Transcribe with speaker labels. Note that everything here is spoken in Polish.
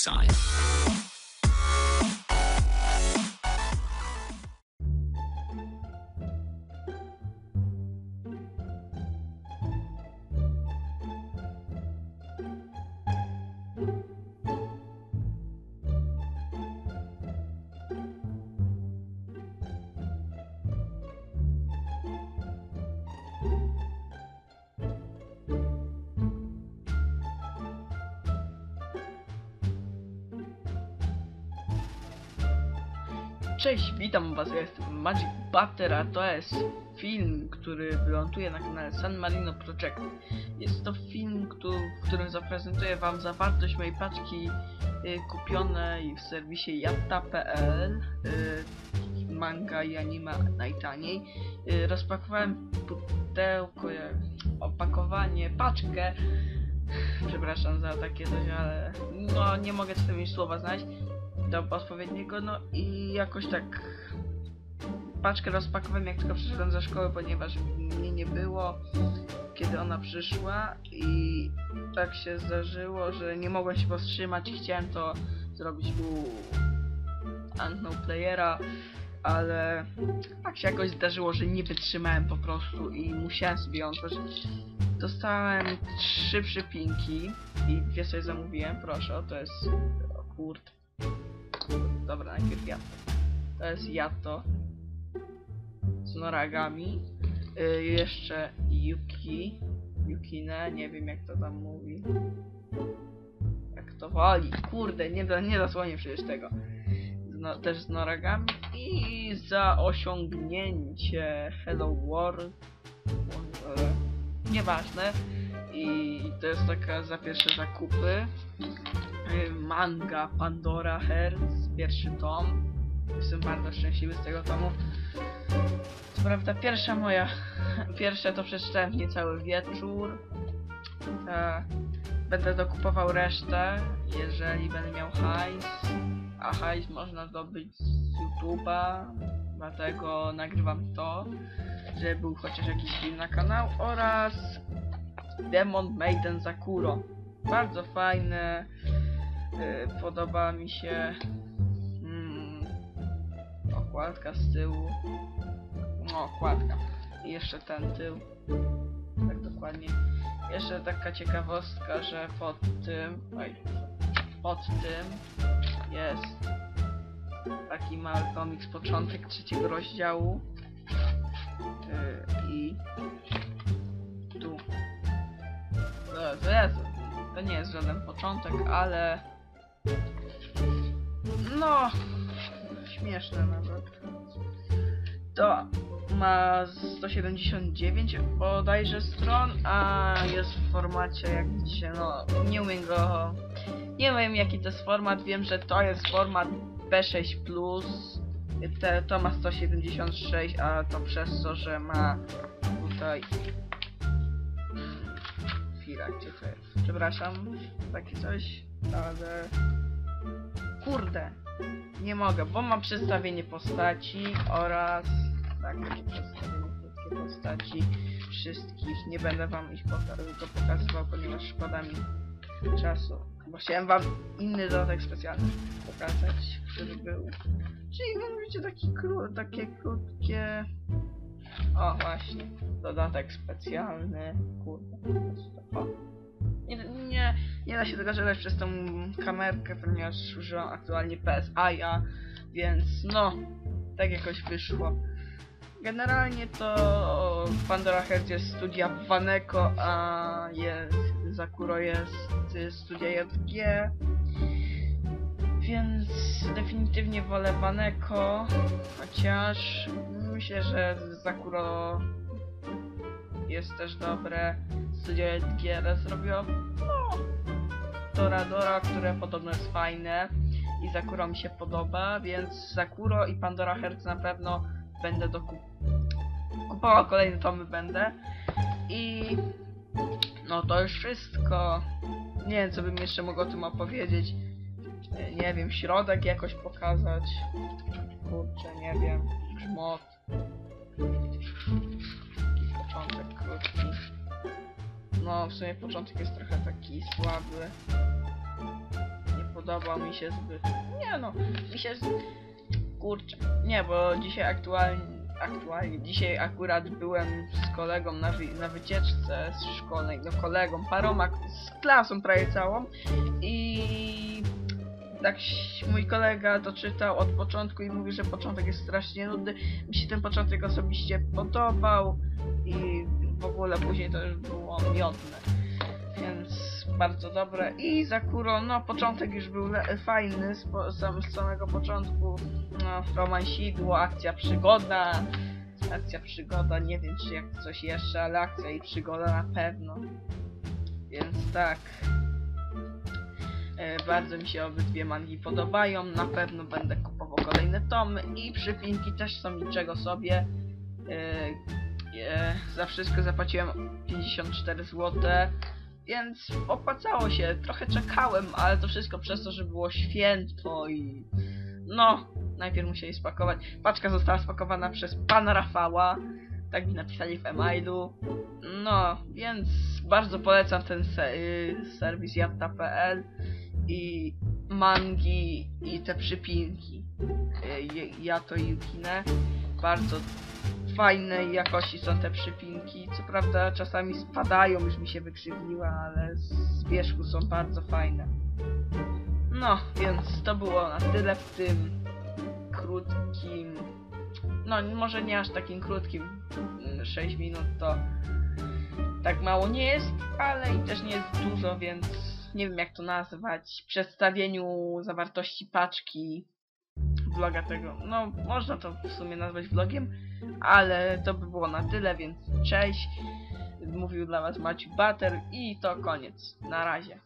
Speaker 1: sign.
Speaker 2: Cześć, witam was, ja jestem Magic Butter, a to jest film, który wyląduje na kanale San Marino Project. Jest to film, któ- w którym zaprezentuję wam zawartość mojej paczki y, kupionej w serwisie yatta.pl y, manga i anime najtaniej. Y, rozpakowałem pudełko, jak- opakowanie, paczkę. Przepraszam za takie coś, ale no nie mogę z tym słowa znaleźć do odpowiedniego, no i jakoś tak paczkę rozpakowałem jak tylko przyszedłem ze szkoły, ponieważ mnie nie było, kiedy ona przyszła i tak się zdarzyło, że nie mogłem się powstrzymać, chciałem to zrobić u Antno Playera, ale tak się jakoś zdarzyło, że nie wytrzymałem po prostu i musiałem sobie ją otworzyć. Dostałem trzy przypinki i dwie sobie zamówiłem, proszę, to jest o kurde. Dobra, najpierw ja. To jest Yato. Z noragami. Y, jeszcze Yuki. Yukine, nie wiem jak to tam mówi. Jak to woli. Kurde, nie, nie zasłonię przecież tego. No, też z noragami. I za osiągnięcie Hello World. Nieważne. I to jest taka za pierwsze zakupy. Y, manga Pandora Hearts, pierwszy tom. Jestem bardzo szczęśliwy z tego tomu. Co prawda pierwsza moja, pierwsze to przeczytałem niecały wieczór. E, będę dokupował resztę, jeżeli będę miał hajs. A hajs można zdobyć z YouTube'a, dlatego nagrywam to, żeby był chociaż jakiś film na kanał oraz Demon Maiden Zakuro. Bardzo fajne, podoba mi się mm, okładka z tyłu. No, okładka. I jeszcze ten tył. Tak dokładnie. Jeszcze taka ciekawostka, że pod tym. Oj, pod tym jest taki mały komiks, początek trzeciego rozdziału. Y, I tu. No, to jest. To nie jest żaden początek, ale no, śmieszne nawet. To ma 179 bodajże stron, a jest w formacie, jak widzicie, no nie umiem go... Nie wiem jaki to jest format, wiem, że to jest format B6+, te, to ma 176, a to przez to, że ma tutaj... Chwila, gdzie to jest? Przepraszam, takie coś, ale... Kurde, nie mogę, bo mam przedstawienie postaci oraz tak, takie przedstawienie krótkie postaci wszystkich. Nie będę wam ich pokazywał, ponieważ szkoda mi czasu. Bo chciałem wam inny dodatek specjalny pokazać, który był. Czyli mianowicie taki kró takie krótkie. O właśnie, dodatek specjalny. Kurde, o. Nie, nie, da się tego zadać przez tą kamerkę, ponieważ używam aktualnie PSI, więc no, tak jakoś wyszło. Generalnie to Pandora Hearts jest studia Waneko, a jest, Zakuro jest studia JG. Więc definitywnie wolę Waneko, chociaż myślę, że Zakuro jest też dobre. Studio JG zrobiło no, Toradora, które podobno jest fajne i Zakuro mi się podoba, więc Zakuro i Pandora Hearts na pewno będę dokup kupował kolejne tomy będę. I no to już wszystko. Nie wiem co bym jeszcze mógł o tym opowiedzieć. Nie wiem, środek jakoś pokazać. Kurczę, nie wiem. Grzmot no w sumie początek jest trochę taki słaby nie podobał mi się zbyt. Nie no, mi się. z- Kurczę. Nie, bo dzisiaj aktualnie. Aktualnie, dzisiaj akurat byłem z kolegą na, wy, na wycieczce z szkolnej, no kolegą, paroma, z klasą prawie całą i tak mój kolega to czytał od początku i mówi, że początek jest strasznie nudny. Mi się ten początek osobiście podobał i w ogóle później to już było miodne. Więc bardzo dobre. I Zakuro, no początek już był fajny z, po, sam, z samego początku. No, romansidło, akcja przygoda. Akcja przygoda, nie wiem czy jak coś jeszcze, ale akcja i przygoda na pewno. Więc tak. E, Bardzo mi się obydwie mangi podobają, na pewno będę kupował kolejne tomy i przypinki też są niczego sobie. E, Za wszystko zapłaciłem 54 zł, więc opłacało się. Trochę czekałem, ale to wszystko przez to, że było święto i no, najpierw musieli spakować. Paczka została spakowana przez pana Rafała, tak mi napisali w e-mailu. No, więc bardzo polecam ten se y, serwis jatta.pl i mangi i te przypinki. Y, Ja to Yukine. Bardzo fajnej jakości są te przypinki. Co prawda czasami spadają, już mi się wykrzywniła, ale z wierzchu są bardzo fajne. No, więc to było na tyle w tym krótkim. No, może nie aż takim krótkim. mm, 6 minut to tak mało nie jest, ale i też nie jest dużo, więc nie wiem jak to nazwać. Przedstawieniu zawartości paczki vloga tego. No, można to w sumie nazwać vlogiem, ale to by było na tyle, więc cześć. Mówił dla was Maciu Butter i to koniec. Na razie.